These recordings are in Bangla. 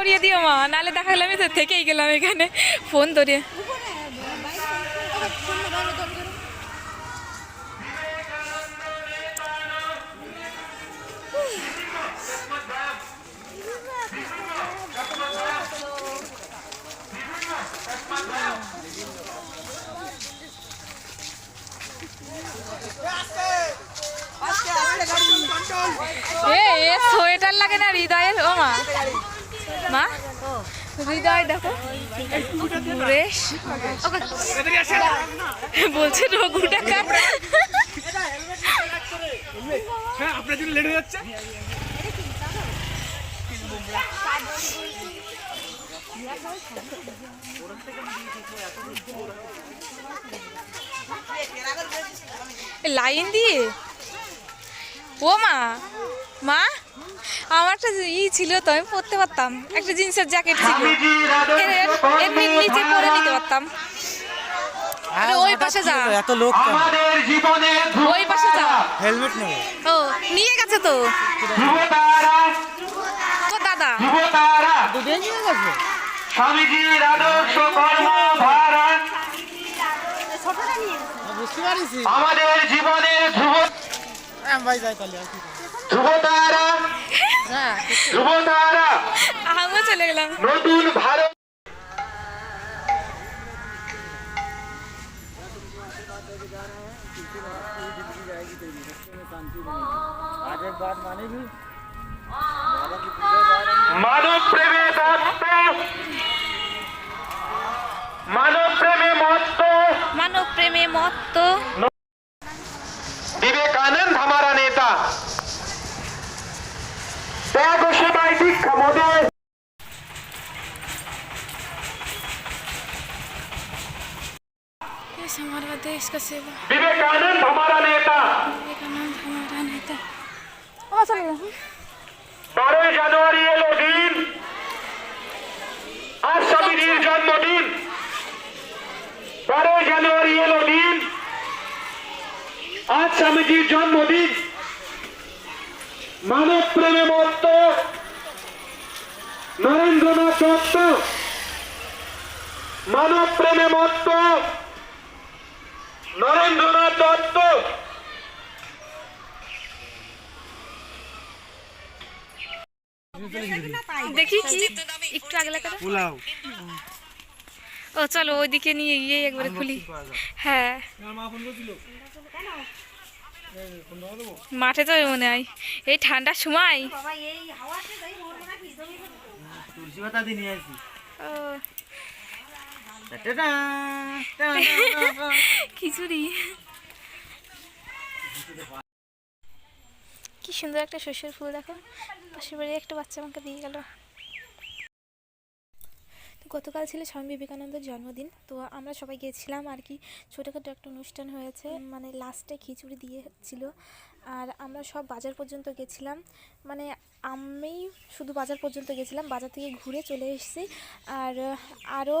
করিয়ে দিও মা নাহলে দেখা গেলো আমি তো থেকেই গেলাম এখানে। ফোন ধরে এ এ সোয়েটার লাগে না হৃদয়ের? ও মা হৃদয় দেখো সুরেশ বলছে রঘু টাকা হ্যাঁ আপনার জন্য লেট হয়ে যাচ্ছে। লাইন দিয়ে? ও মা মা? আমার একটা ই ছিল তো আমি পরতে পারতাম। একটা জিন্সের জ্যাকেট ছিল। এর- এর- এর নি- নিচে পরে নিতে পারতাম। ওই পাশে যা। এত লোক আমাদের জীবনে ওই পাশে যা। হেলমেট নেবে। ও নিয়ে গেছে তো। তো দাদা। দুদিন নিয়ে গেছে? স্বামীজির আদর্শ বুঝতে পারিস আমাদের জীবনে ধ্রুব ভাই যাই তাহলে আর কি করব? আমিও চলে গেলাম। নতুন ভারত। মানব প্রেমে দত্ত মানব প্রেমে মত্ত। মানব প্রেমে মত্ত। हमारा देश का सेवा। विवेकानंद हमारा नेता। विवेकानंद हमारा नेता। बारह जनवरी है लोदीन आज सभी वीर जन्मदिन बारह जनवरी है लोदीन आज सभी जन्मदिन মানব প্রেমে মত্ত নরেন্দ্রনাথ দত্ত মানব প্রেমে মত্ত নরেন্দ্রনাথ দত্ত দেখি কি একটু আগলা করে পোলাও ও চলো ওইদিকে নিয়ে গিয়ে একবারে খুলি হ্যাঁ মাঠে তো মনে হয়। এই ঠান্ডার সময়। খিচুড়ি। কি সুন্দর একটা শস্যের ফুল দেখো। পাশের বাড়ি একটা বাচ্চা আমাকে দিয়ে গেল। গতকাল ছিল স্বামী বিবেকানন্দের জন্মদিন, তো আমরা সবাই গিয়েছিলাম আর কি। ছোটোখাটো একটা অনুষ্ঠান হয়েছে মানে লাস্টে খিচুড়ি দিয়েছিল। আর আমরা সব বাজার পর্যন্ত গেছিলাম। মানে আমি শুধু বাজার পর্যন্ত গেছিলাম, বাজার থেকে ঘুরে চলে এসেছি। আর আরও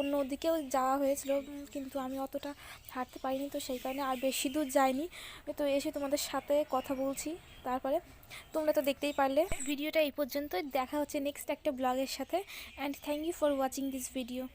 অন্য দিকেও যাওয়া হয়েছিল কিন্তু আমি অতটা হাঁটতে পারিনি, তো সেই কারণে আর বেশি দূর যাইনি। তো এসে তোমাদের সাথে কথা বলছি তারপরে। তোমরা তো দেখতেই পারলে। ভিডিওটা এই পর্যন্ত দেখা হচ্ছে নেক্সট একটা ব্লগের সাথে। And thank you for watching this video.